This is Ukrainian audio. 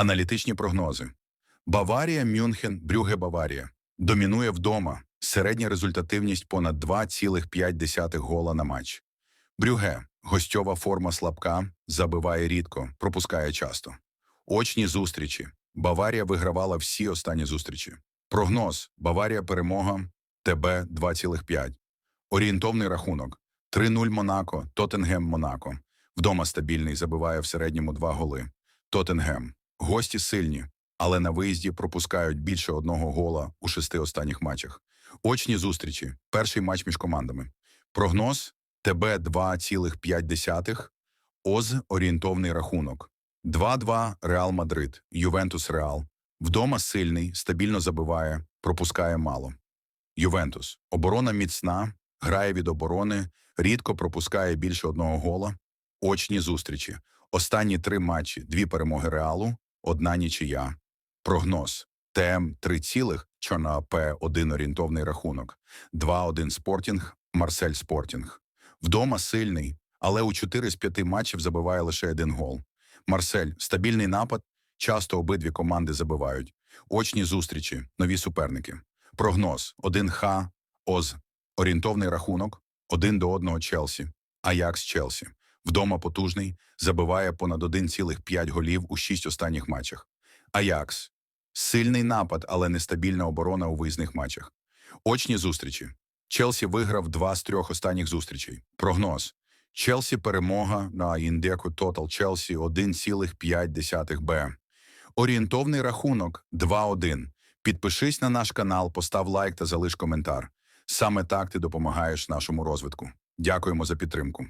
Аналітичні прогнози. Баварія, Мюнхен, Брюге, Баварія. Домінує вдома. Середня результативність понад 2,5 гола на матч. Брюге. Гостьова форма слабка, забиває рідко, пропускає часто. Очні зустрічі. Баварія вигравала всі останні зустрічі. Прогноз. Баварія перемога. ТБ 2,5. Орієнтовний рахунок. 3-0 Монако, Тоттенгем Монако. Вдома стабільний, забиває в середньому два голи. Тоттенгем. Гості сильні, але на виїзді пропускають більше одного гола у шести останніх матчах. Очні зустрічі. Перший матч між командами. Прогноз ТБ 2,5. ОЗ орієнтовний рахунок. 2-2 Реал Мадрид, Ювентус Реал. Вдома сильний, стабільно забиває, пропускає мало. Ювентус. Оборона міцна, грає від оборони, рідко пропускає більше одного гола. Очні зустрічі. Останні три матчі, дві перемоги Реалу, одна нічия. Прогноз. ТМ 3 цілих, Чорна П 1 орієнтовний рахунок. 2-1 Спортінг, Марсель Спортінг. Вдома сильний, але у 4 з 5 матчів забиває лише один гол. Марсель стабільний напад, часто обидві команди забивають. Очні зустрічі, нові суперники. Прогноз 1Х, ОЗ. Орієнтовний рахунок 1 до 1 Челсі. Аякс Челсі. Вдома потужний, забиває понад 1,5 голів у 6 останніх матчах. Аякс. Сильний напад, але нестабільна оборона у виїзних матчах. Очні зустрічі. Челсі виграв два з трьох останніх зустрічей. Прогноз. Челсі перемога на індеку Total Челсі 1,5 Б. Орієнтовний рахунок 2-1. Підпишись на наш канал, постав лайк та залиш коментар. Саме так ти допомагаєш нашому розвитку. Дякуємо за підтримку.